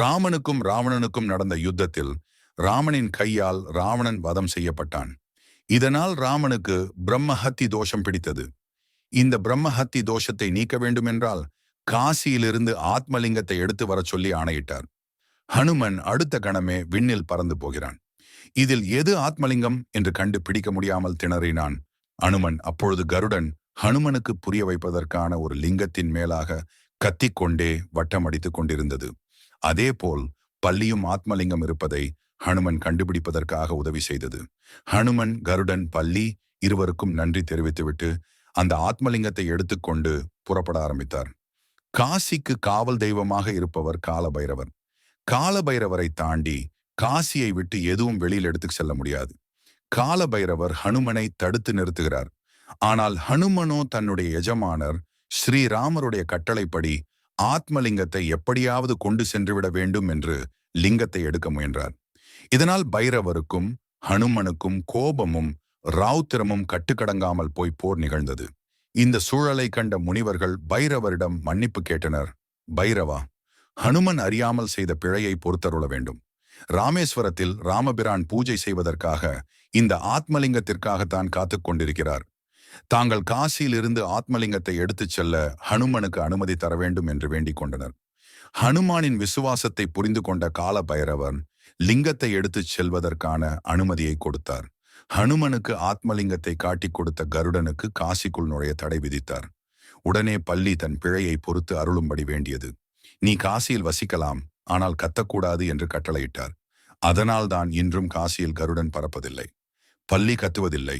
ராமனுக்கும் ராவணனுக்கும் நடந்த யுத்தத்தில் ராமனின் கையால் ராவணன் வதம் செய்யப்பட்டான். இதனால் ராமனுக்கு பிரம்மஹத்தி தோஷம் பிடித்தது. இந்த பிரம்மஹத்தி தோஷத்தை நீக்க வேண்டுமென்றால் காசியிலிருந்து ஆத்மலிங்கத்தை எடுத்து வரச் சொல்லி ஆணையிட்டார். ஹனுமன் அடுத்த கணமே விண்ணில் பறந்து போகிறான். இதில் எது ஆத்மலிங்கம் என்று கண்டு பிடிக்க முடியாமல் திணறினான். அனுமன் அப்பொழுது கருடன் ஹனுமனுக்கு புரிய வைப்பதற்கான ஒரு லிங்கத்தின் மேலாக கத்திக்கொண்டே வட்டம் அடித்துக் கொண்டிருந்தது. அதேபோல் பள்ளியும் ஆத்மலிங்கம் இருப்பதை ஹனுமன் கண்டுபிடிப்பதற்காக உதவி செய்தது. ஹனுமன் கருடன் பள்ளி இருவருக்கும் நன்றி தெரிவித்துவிட்டு அந்த ஆத்மலிங்கத்தை எடுத்துக்கொண்டு புறப்பட ஆரம்பித்தார். காசிக்கு காவல் தெய்வமாக இருப்பவர் காலபைரவர். காலபைரவரை தாண்டி காசியை விட்டு எதுவும் வெளியில் எடுத்து செல்ல முடியாது. காலபைரவர் ஹனுமனை தடுத்து நிறுத்துகிறார். ஆனால் ஹனுமனோ தன்னுடைய எஜமானர் ஸ்ரீராமருடைய கட்டளைப்படி ஆத்மலிங்கத்தை எப்படியாவது கொண்டு சென்றுவிட வேண்டும் என்று லிங்கத்தை எடுக்க முயன்றார். இதனால் பைரவருக்கும் ஹனுமனுக்கும் கோபமும் ராவுத்திரமும் கட்டுக்கடங்காமல் போய் போர் நிகழ்ந்தது. இந்த சூழலை கண்ட முனிவர்கள் பைரவரிடம் மன்னிப்பு கேட்டனர். பைரவா ஹனுமன் அறியாமல் செய்த பிழையை பொறுத்தருள வேண்டும். ராமேஸ்வரத்தில் ராமபிரான் பூஜை செய்வதற்காக இந்த ஆத்மலிங்கத்திற்காகத்தான் காத்துக் கொண்டிருக்கிறார். தாங்கள் காசியிலிருந்து ஆத்மலிங்கத்தை எடுத்துச் செல்ல ஹனுமனுக்கு அனுமதி தர வேண்டும் என்று வேண்டிக் கொண்டனர். ஹனுமானின் விசுவாசத்தை புரிந்து கொண்ட கால பைரவன் லிங்கத்தை எடுத்துச் செல்வதற்கான அனுமதியை கொடுத்தார். ஹனுமனுக்கு ஆத்மலிங்கத்தை காட்டிக் கொடுத்த கருடனுக்கு காசிக்குள் நுழைய தடை விதித்தார். உடனே பள்ளி தன் பிழையை பொறுத்து அருளும்படி வேண்டியது. நீ காசியில் வசிக்கலாம் ஆனால் கத்தக்கூடாது என்று கட்டளையிட்டார். அதனால்தான் இன்றும் காசியில் கருடன் பறப்பதில்லை பள்ளி கத்துவதில்லை.